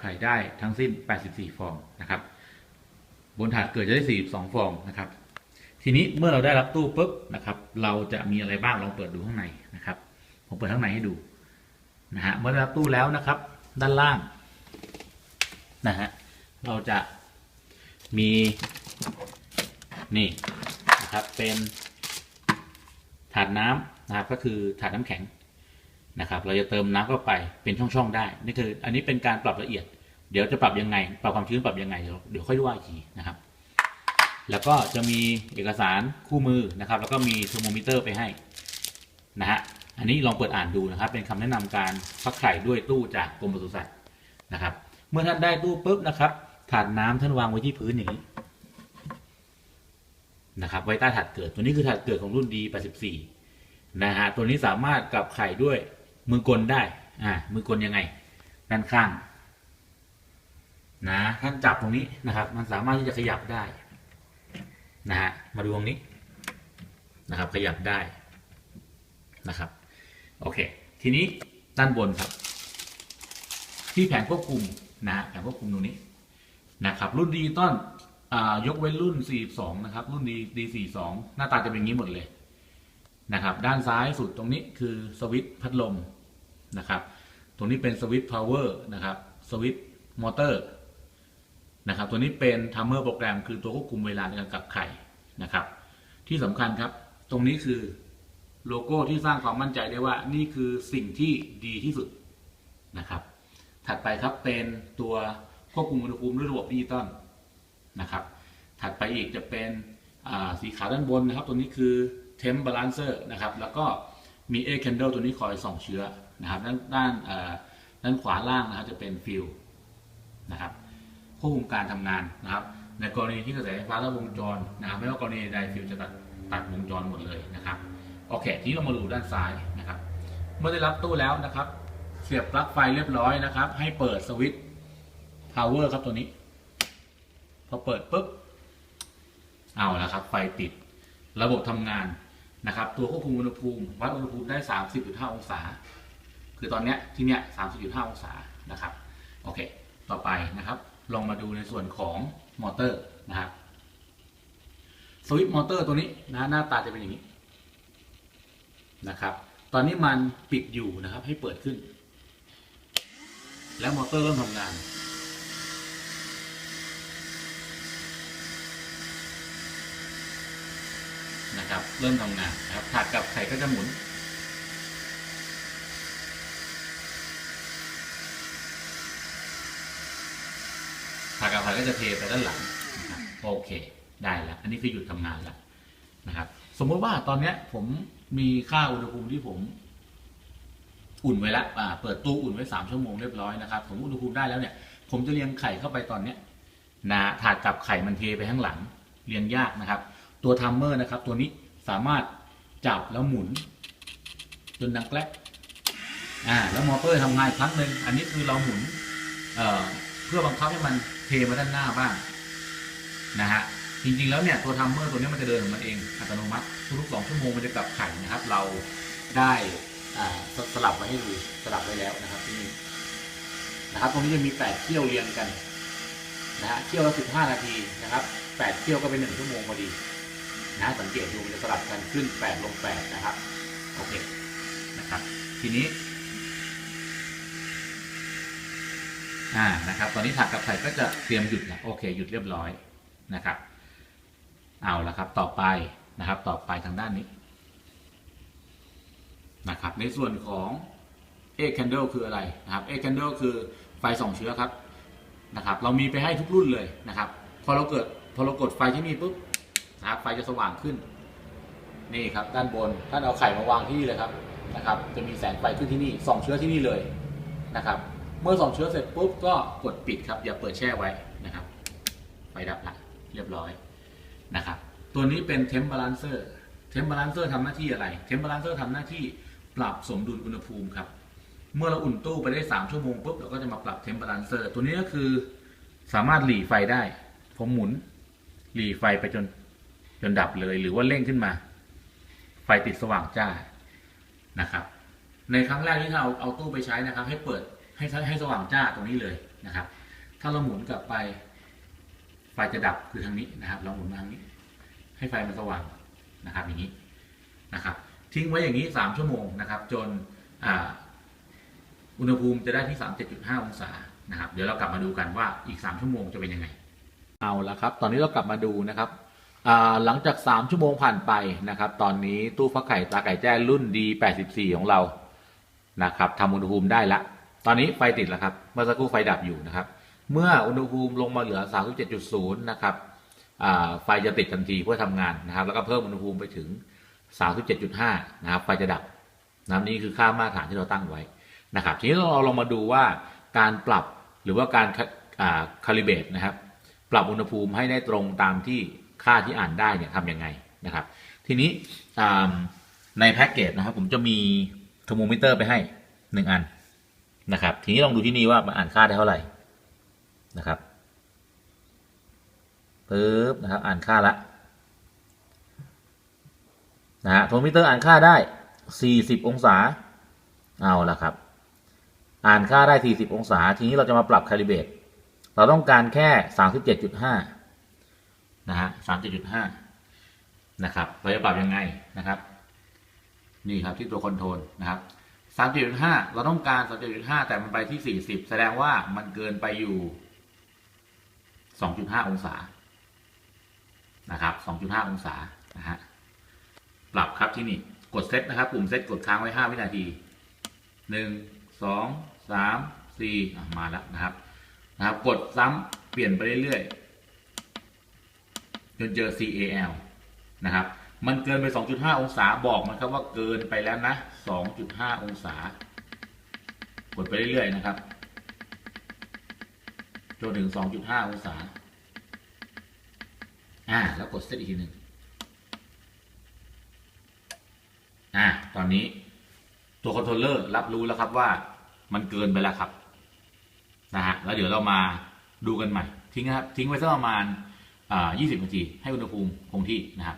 ไข่ได้ทั้งสิ้น 84 ฟองนะครับ บนถาดเกิดจะได้ 42 ฟองนะครับ ทีนี้เมื่อเราได้รับตู้ปุ๊บนะครับ เราจะมีอะไรบ้างลองเปิดดูข้างในนะครับ ผมเปิดข้างในให้ดูนะฮะเมื่อได้รับตู้แล้วนะครับ ด้านล่างนะฮะเราจะมีนี่นะครับเป็นถาดน้ำนะครับก็คือถาดน้ำแข็ง นะครับ เราจะเติมน้ำเข้าไปเป็นช่องๆได้ นี่คืออันนี้เป็นการปรับละเอียด เดี๋ยวจะปรับยังไง ปรับความชื้นปรับยังไง เดี๋ยวเดี๋ยวค่อยว่าอีกทีนะครับ แล้วก็จะมีเอกสารคู่มือนะครับ แล้วก็มีเทอร์โมมิเตอร์ไปให้นะฮะ อันนี้ลองเปิดอ่านดูนะครับ เป็นคำแนะนำการฟักไข่ด้วยตู้จากกรมปศุสัตว์นะครับ เมื่อท่านได้ตู้ปุ๊บนะครับ ถาดน้ำท่านวางไว้ที่พื้นอย่างนี้นะครับ ไว้ใต้ถาดเกิด ตัวนี้คือถาดเกิดของรุ่น D84 นะฮะ ตัวนี้สามารถกลับไข่ด้วย มือกลได้ อ่า มือกลยังไง ด้านข้าง นะท่านจับตรงนี้นะครับ มันสามารถที่จะขยับได้ นะฮะ มาดูตรงนี้ นะครับ ขยับได้ นะครับ โอเค ทีนี้ด้านบนครับ ที่แผงควบคุมนะแผงควบคุมตรงนี้ นะครับ รุ่นดิจิตอลอ่ายกเว้นรุ่น 42 นะครับ รุ่นดีดี42 หน้าตาจะเป็นอย่างนี้หมดเลยนะครับ ด้านซ้ายสุดตรงนี้คือสวิตช์พัดลม นะครับตรงนี้เป็นสวิตช์พาวเวอร์นะครับสวิตช์มอเตอร์นะครับตัวนี้เป็นทัมเมอร์โปรแกรมคือตัวควบคุมเวลาในการกลับไข่นะครับ ที่สำคัญครับ ตรงนี้คือโลโก้ที่สร้างความมั่นใจได้ว่านี่คือสิ่งที่ดีที่สุดนะครับ ถัดไปครับเป็นตัวควบคุมอุณหภูมิด้วยระบบดิจิตอลนะครับ ถัดไปอีกจะเป็นสีขาวด้านบนนะครับ ตัวนี้คือ temp balancer นะครับ แล้วก็ มี air candle ตัวนี้คอยส่องเชื้อนะครับ ด้านด้านด้านขวาล่างนะครับจะเป็นฟิลนะครับควบคุมการทำงานนะครับ ในกรณีที่กระแสไฟฟ้าและวงจรนะครับไม่ว่ากรณีใดฟิลจะตัดตัดวงจรหมดเลยนะครับโอเคทีนี้เรามาดูด้านซ้ายนะครับ เมื่อได้รับตู้แล้วนะครับ เสียบปลั๊กไฟเรียบร้อยนะครับ ให้เปิดสวิตช์ power ครับตัวนี้ พอเปิดปุ๊บเอาละครับ ไฟติด ระบบทำงาน นะครับ ตัวควบคุมอุณหภูมิวัดอุณหภูมิได้ 30.5 องศา คือตอนเนี้ยที่เนี้ย30.5 องศานะครับโอเค ต่อไปนะครับลองมาดูในส่วนของมอเตอร์นะครับสวิตช์มอเตอร์ตัวนี้นะหน้าตาจะเป็นอย่างนี้นะครับ ตอนนี้มันปิดอยู่นะครับให้เปิดขึ้น แล้วมอเตอร์เริ่มทำงาน นะครับ เริ่มทำงานนะครับถาดกับไข่ก็จะหมุนถาดกับไข่ก็จะเทไปด้านหลังนะครับโอเค ได้แล้วอันนี้คือหยุดทำงานแล้วนะครับ สมมติว่าตอนเนี้ยผมมีค่าอุณหภูมิที่ผม อุ่นไว้แล้วอ่าเปิดตู้อุ่นไว้สามชั่วโมงเรียบร้อยนะครับผมอุณหภูมิได้แล้วเนี่ย ผมจะเรียงไข่เข้าไปตอนเนี้ยนะถาดกับไข่มันเทไปข้างหลัง เรียงยากนะครับ ตัวทัมเมอร์นะครับ ตัวนี้สามารถจับแล้วหมุน จนดังแกลกอ่าแล้วมอเตอร์ทำงานอีกครั้งหนึ่งอันนี้คือเราหมุนเอ่อเพื่อบังคับให้มันเทมาด้านหน้าบ้างนะฮะจริงๆแล้วเนี่ยตัวทัมเมอร์ตัวนี้มันจะเดินของมันเองอัตโนมัติทุกๆสองชั่วโมงมันจะกลับไข่นะครับ เราได้อ่าสสลับไว้ให้ดูสลับไว้แล้วนะครับที่นี่นะครับ ตรงนี้จะมีแปดเที่ยวเรียงกันนะฮะเที่ยวละสิบห้านาทีนะครับแปดเที่ยวก็เป็นหนึ่งชั่วโมงพอดี นะสังเกตดูมันจะสลับกันขึ้นแปดลงแปดนะครับโอเคนะครับ ทีนี้อ่านะครับ ตอนนี้ถักกับไข่ก็จะเตรียมหยุดแล้วโอเคหยุดเรียบร้อยนะครับ เอาละครับต่อไปนะครับ ต่อไปทางด้านนี้นะครับ ในส่วนของเอ candle คืออะไรนะครับเอ candle คือไฟส่องเชื้อครับนะครับ เรามีไปให้ทุกรุ่นเลยนะครับ พอเราเกิดพอเรากดไฟที่นี่ปุ๊บ นะไฟจะสว่างขึ้น นี่ครับ ด้านบนท่านเอาไข่มาวางที่นี่เลยครับนะครับ จะมีแสงไฟขึ้นที่นี่ส่องเชื้อที่นี่เลยนะครับ เมื่อส่องเชื้อเสร็จปุ๊บก็กดปิดครับอย่าเปิดแช่ไว้นะครับ ไฟดับละเรียบร้อยนะครับ ตัวนี้เป็น temp balancer temp balancer ทำหน้าที่อะไร temp balancer ทำหน้าที่ปรับสมดุลอุณหภูมิครับเมื่อเราอุ่นตู้ไปได้ 3 ชั่วโมงปุ๊บเราก็จะมาปรับ temp balancer ตัวนี้ก็คือสามารถหลีไฟได้ ผมหมุนหลีไฟไปจน จนดับเลยหรือว่าเร่งขึ้นมา ไฟติดสว่างจ้านะครับ ในครั้งแรกที่เราเอาเอาตู้ไปใช้นะครับ ให้เปิดให้ให้สว่างจ้าตรงนี้เลยนะครับ ถ้าเราหมุนกลับไป ไฟจะดับคือทางนี้นะครับ เราหมุนมาทางนี้ ให้ไฟมันสว่างนะครับ อย่างนี้นะครับ ทิ้งไว้อย่างนี้สามชั่วโมงนะครับ จนอ่าอุณหภูมิจะได้ที่ 37.5 องศานะครับ เดี๋ยวเรากลับมาดูกันว่าอีก 3 ชั่วโมงจะเป็นยังไง เอาละครับ ตอนนี้เรากลับมาดูนะครับ หลังจาก 3 ชั่วโมงผ่านไปนะครับ ตอนนี้ตู้ฟักไข่ตาไก่แจ้รุ่น D84 ของเรานะครับทำอุณหภูมิได้ละ ตอนนี้ไฟติดแล้วครับ เมื่อสักครู่ไฟดับอยู่นะครับ เมื่ออุณหภูมิลงมาเหลือ 37.0 นะครับไฟจะติดทันทีเพื่อทำงานนะครับ แล้วก็เพิ่มอุณหภูมิไปถึง 37.5 นะครับ ไฟจะดับนะนี่คือค่ามาตรฐานที่เราตั้งไว้นะครับ ทีนี้เราลองมาดูว่าการปรับหรือว่าการคาลิเบตนะครับ ปรับอุณหภูมิให้ได้ตรงตามที่ ค่าที่อ่านได้เนี่ยทำยังไงนะครับ ทีนี้ในแพ็กเกจนะครับ ผมจะมีเทอร์โมมิเตอร์ไปให้หนึ่งอันนะครับ ทีนี้ลองดูที่นี่ว่ามันอ่านค่าได้เท่าไหร่นะครับปึ๊บนะครับ อ่านค่าละนะฮะเทอร์โมมิเตอร์อ่านค่าได้ 40 องศา เอาละครับ อ่านค่าได้ 40 องศา ทีนี้เราจะมาปรับคาลิเบต เราต้องการแค่ 37.5 นะฮะ37.5นะครับเราจะปรับยังไงนะครับ นี่ครับที่ตัวคอนโทรลนะครับ37.5เราต้องการ37.5แต่มันไปที่40แสดงว่ามันเกินไปอยู่2.5องศานะครับ2.5องศานะฮะปรับครับที่นี่กดเซตนะครับปุ่มเซตกดค้างไว้5วินาทีหนึ่งสองสามสี่มาแล้วนะครับนะครับ กดซ้ำเปลี่ยนไปเรื่อยๆ จนเจอ CAL นะครับ มันเกินไป 2.5 องศาบอกมันครับว่าเกินไปแล้วนะ 2.5 องศากดไปเรื่อยๆนะครับจนถึง 2.5 องศา อ่า แล้วกดเซตอีกทีหนึ่งอ่า ตอนนี้ตัวคอนโทรลเลอร์รับรู้แล้วครับว่ามันเกินไปแล้วครับ นะฮะ แล้วเดี๋ยวเรามาดูกันใหม่ ทิ้งนะครับ ทิ้งไว้สักประมาณ 20 นาที ให้อุณหภูมิคงที่นะครับ